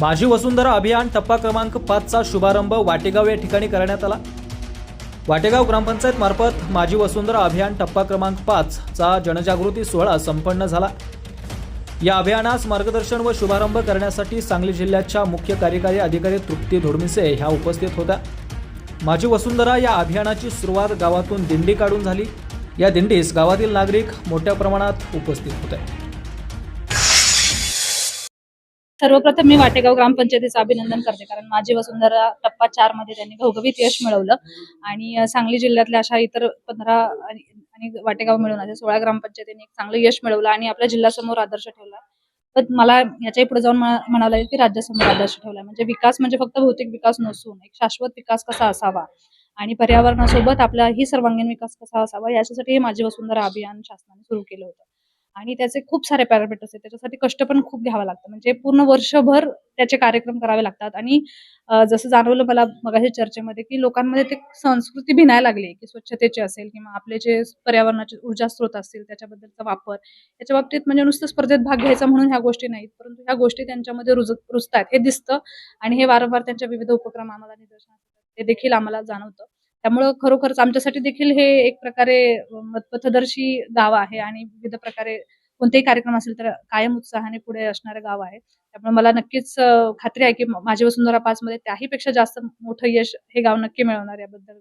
माझी वसुंधरा अभियान टप्पा क्रमांक पाचचा शुभारंभ वाटेगाव या ठिकाणी करण्यात आला. वाटेगाव ग्रामपंचायत मार्फत माझी वसुंधरा अभियान टप्पा क्रमांक पाचचा जनजागृती सोहळा संपन्न झाला. या अभियानास मार्गदर्शन व शुभारंभ करण्यासाठी सांगली जिल्ह्याच्या मुख्य कार्यकारी अधिकारी तृप्ती धोडमिसे ह्या उपस्थित होत्या. माझी वसुंधरा या अभियानाची सुरुवात गावातून दिंडी काढून झाली. या दिंडीस गावातील नागरिक मोठ्या प्रमाणात उपस्थित होते. सर्वप्रथम मी वाटेगाव ग्रामपंचायतीचं अभिनंदन करते कारण माझी वसुंधरा टप्पा चारमध्ये त्यांनी घवघवीत यश मिळवलं. आणि सांगली जिल्ह्यातल्या अशा इतर पंधरा आणि वाटेगाव मिळून अशा सोळा ग्रामपंचायतीने एक चांगलं यश मिळवलं आणि आपल्या जिल्ह्यासमोर आदर्श ठेवला. पण मला याच्याही पुढे जाऊन म्हणाला म्हणावं लागेल की राज्यासमोर आदर्श ठेवला. म्हणजे विकास म्हणजे फक्त भौतिक विकास नसून एक शाश्वत विकास कसा असावा आणि पर्यावरणासोबत आपला ही सर्वांगीण विकास कसा असावा याच्यासाठी हे माझी वसुंधरा अभियान शासनाने सुरू केलं होतं. आणि त्याचे खूप सारे पॅरामीटर्स आहेत. त्याच्यासाठी कष्ट पण खूप घ्यावा लागतं म्हणजे पूर्ण वर्षभर त्याचे कार्यक्रम करावे लागतात. आणि जसं जाणवलं मला मगाशी चर्चेमध्ये की लोकांमध्ये ते संस्कृती भिनायला लागली की स्वच्छतेची असेल किंवा आपले जे पर्यावरणाचे ऊर्जा स्रोत असतील त्याच्याबद्दलचा वापर. याच्या बाबतीत म्हणजे नुसतं स्पर्धेत भाग घ्यायचा म्हणून ह्या गोष्टी नाहीत. परंतु ह्या गोष्टी त्यांच्यामध्ये रुज रुजतात. हे दिसतं. आणि हे वारंवार त्यांच्या विविध उपक्रम आम्हाला निदर्शनास ते देखील आम्हाला जाणवतं. त्यामुळं खरोखरच आमच्यासाठी देखील हे एक प्रकारे पथदर्शी गाव आहे आणि विविध प्रकारे कोणतेही कार्यक्रम असेल तर कायम उत्साहाने पुढे असणारं गाव आहे. त्यामुळे मला नक्कीच खात्री आहे की माझी वसुंधरा पाच मध्ये त्याही पेक्षा जास्त मोठं यश हे गाव नक्की मिळवणार याबद्दल.